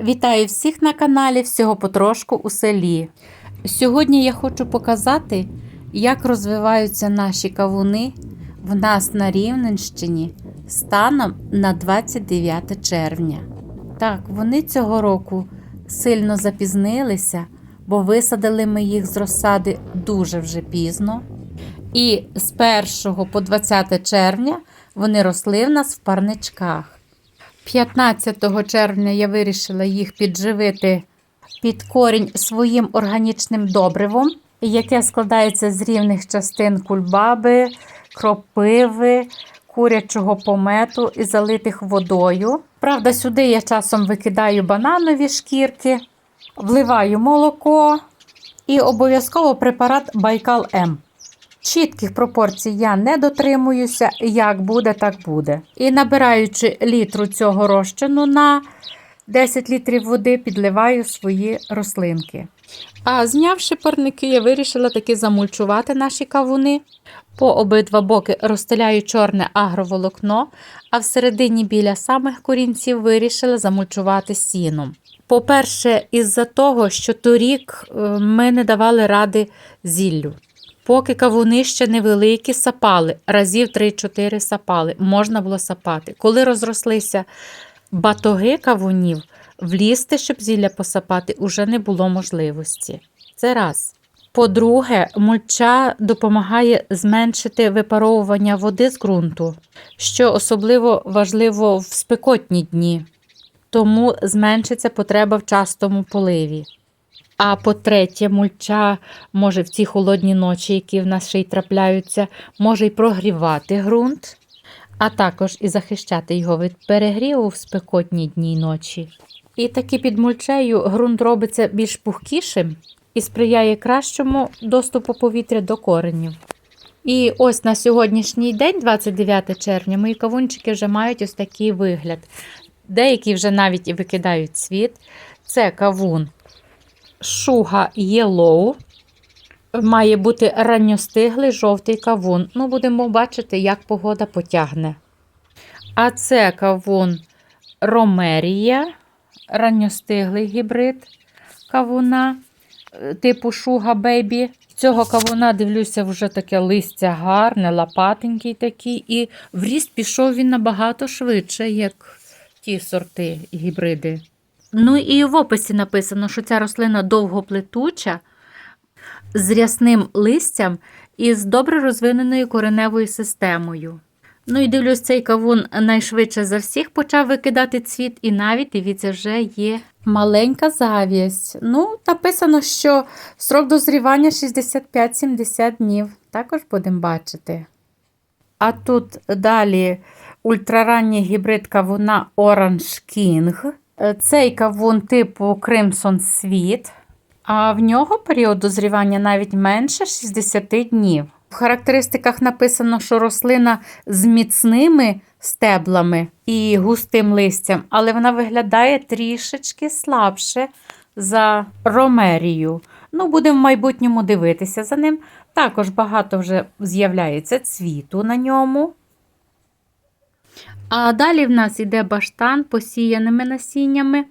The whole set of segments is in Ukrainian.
Вітаю всіх на каналі Всього потрошку у селі. Сьогодні я хочу показати, як розвиваються наші кавуни в нас на Рівненщині станом на 29 червня. Так, вони цього року сильно запізнилися, бо висадили ми їх з розсади дуже вже пізно. І з 1 по 20 червня вони росли в нас в парничках. 15 червня я вирішила їх підживити під корінь своїм органічним добривом, яке складається з рівних частин кульбаби, кропиви, курячого помету і залитих водою. Правда, сюди я часом викидаю бананові шкірки, вливаю молоко і обов'язково препарат Байкал М. Чітких пропорцій я не дотримуюся, як буде, так буде. І набираючи літру цього розчину на 10 літрів води, підливаю свої рослинки. А знявши парники, я вирішила таки замульчувати наші кавуни. По обидва боки розстеляю чорне агроволокно, а всередині біля самих корінців вирішила замульчувати сіном. По-перше, із-за того, що торік е, ми не давали ради зіллю. Поки кавуни ще невеликі, сапали, разів 3-4 сапали, можна було сапати. Коли розрослися батоги кавунів, влізти, щоб зілля посапати, уже не було можливості. Це раз. По-друге, мульча допомагає зменшити випаровування води з ґрунту, що особливо важливо в спекотні дні, тому зменшиться потреба в частому поливі. А по-третє, мульча може в ці холодні ночі, які в нас ще й трапляються, може й прогрівати ґрунт, а також і захищати його від перегріву в спекотні дні й ночі. І таки під мульчею ґрунт робиться більш пухкішим і сприяє кращому доступу повітря до коренів. І ось на сьогоднішній день, 29 червня, мої кавунчики вже мають ось такий вигляд. Деякі вже навіть і викидають цвіт. Це кавун Шуга Yellow. Має бути ранньостиглий жовтий кавун. Ну, будемо бачити, як погода потягне. А це кавун Ромерія, ранньостиглий гібрид кавуна е, типу Шуга Бейбі. Цього кавуна, дивлюся, вже таке листя гарне, лопатенький такий. І в ріст пішов він набагато швидше, як ті сорти гібриди. Ну і в описі написано, що ця рослина довгоплетуча, з рясним листям і з добре розвиненою кореневою системою. Ну і дивлюсь, цей кавун найшвидше за всіх почав викидати цвіт, і навіть, дивіться, вже є маленька завість. Ну, написано, що срок дозрівання 65-70 днів. Також будемо бачити. А тут далі ультраранній гібрид кавуна Orange King. Цей кавун типу Crimson Sweet, а в нього період дозрівання навіть менше 60 днів. В характеристиках написано, що рослина з міцними стеблами і густим листям, але вона виглядає трішечки слабше за ромерію. Ну, будемо в майбутньому дивитися за ним. Також багато вже з'являється цвіту на ньому. А далі в нас йде баштан посіяними насіннями,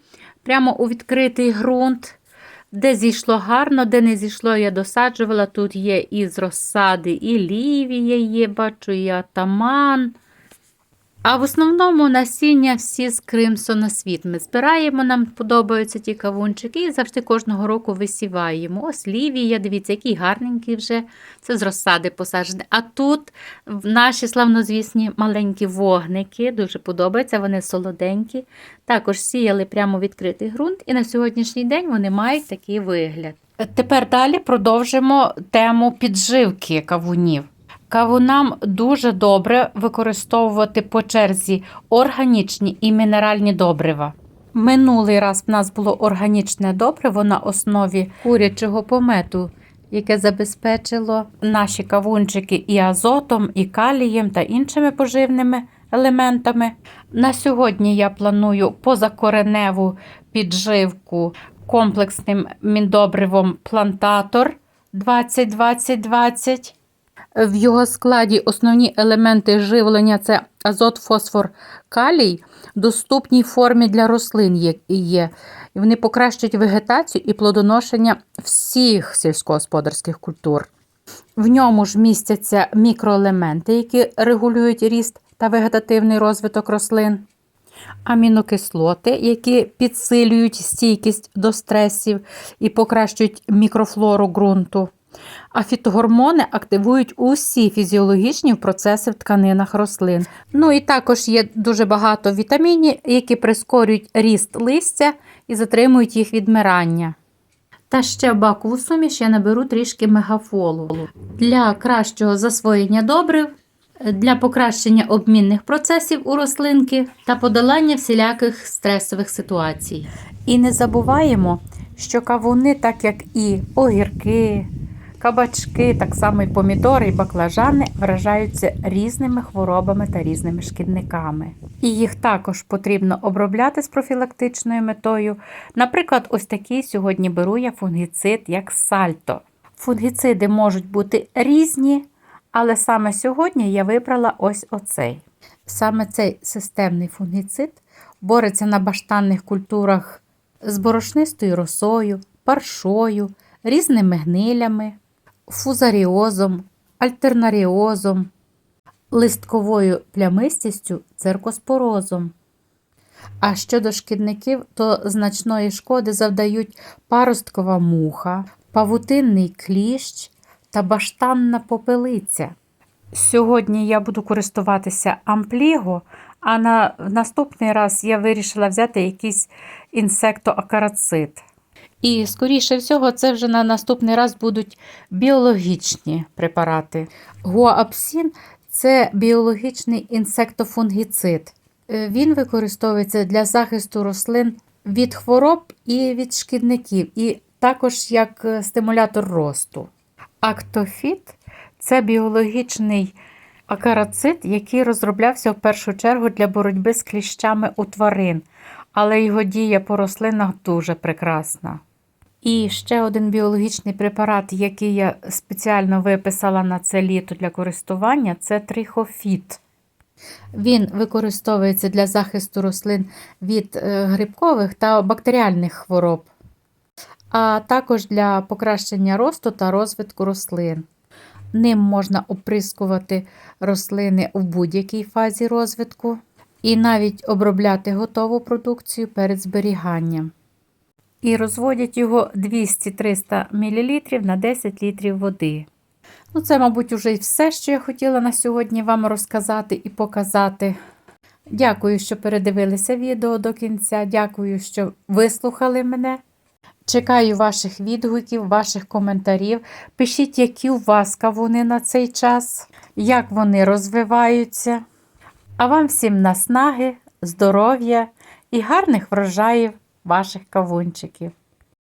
прямо у відкритий ґрунт. Де зійшло гарно, де не зійшло, я досаджувала. Тут є і з розсади, і лівія є, бачу, і атаман. А в основному насіння всі з Кримсона світ. Ми збираємо, нам подобаються ті кавунчики, і завжди кожного року висіваємо. Ось лівія, дивіться, який гарненький вже. Це з розсади посаджений. А тут наші славнозвісні маленькі вогники, дуже подобаються, вони солоденькі. Також сіяли прямо відкритий ґрунт, і на сьогоднішній день вони мають такий вигляд. Тепер далі продовжимо тему підживки кавунів. Кавунам дуже добре використовувати по черзі органічні і мінеральні добрива. Минулий раз в нас було органічне добриво на основі курячого помету, яке забезпечило наші кавунчики і азотом, і калієм та іншими поживними елементами. На сьогодні я планую позакореневу підживку комплексним міндобривом плантатор 20-20-20. В його складі основні елементи живлення це азот, фосфор, калій, доступній формі для рослин є. Вони покращують вегетацію і плодоношення всіх сільськогосподарських культур. В ньому ж містяться мікроелементи, які регулюють ріст та вегетативний розвиток рослин, амінокислоти, які підсилюють стійкість до стресів і покращують мікрофлору ґрунту. А фітогормони активують усі фізіологічні процеси в тканинах рослин. Ну і також є дуже багато вітамінів, які прискорюють ріст листя і затримують їх відмирання. Та ще в бакову суміш я наберу трішки мегафолу для кращого засвоєння добрив, для покращення обмінних процесів у рослинки та подолання всіляких стресових ситуацій. І не забуваємо, що кавуни, так як і огірки, кабачки, так само і помідори і баклажани вражаються різними хворобами та різними шкідниками. І їх також потрібно обробляти з профілактичною метою. Наприклад, ось такий сьогодні беру я фунгіцид як сальто. Фунгіциди можуть бути різні, але саме сьогодні я вибрала ось оцей. Саме цей системний фунгіцид бореться на баштанних культурах з борошнистою росою, паршою, різними гнилями, фузаріозом, альтернаріозом, листковою плямистістю, циркоспорозом. А щодо шкідників, то значної шкоди завдають паросткова муха, павутинний кліщ та баштанна попелиця. Сьогодні я буду користуватися ампліго, а на наступний раз я вирішила взяти якийсь інсектоакарацит. І, скоріше всього, це вже на наступний раз будуть біологічні препарати. Гуаапсін це біологічний інсектофунгіцид. Е, Він використовується для захисту рослин від хвороб і від шкідників, і також як е, стимулятор росту. Актофіт це біологічний акарацит, який розроблявся в першу чергу для боротьби з кліщами у тварин, але його дія по рослинах дуже прекрасна. І ще один біологічний препарат, який я спеціально виписала на це літо для користування, це трихофіт. Він використовується для захисту рослин від е, грибкових та бактеріальних хвороб, а також для покращення росту та розвитку рослин. Ним можна оприскувати рослини у будь-якій фазі розвитку і навіть обробляти готову продукцію перед зберіганням. І розводять його 200-300 мл на 10 літрів води. Ну, це, мабуть, уже і все, що я хотіла на сьогодні вам розказати і показати. Дякую, що передивилися відео до кінця. Дякую, що вислухали мене. Чекаю ваших відгуків, ваших коментарів. Пишіть, які у вас кавуни на цей час, як вони розвиваються. А вам всім наснаги, здоров'я і гарних врожаїв ваших кавунчиків.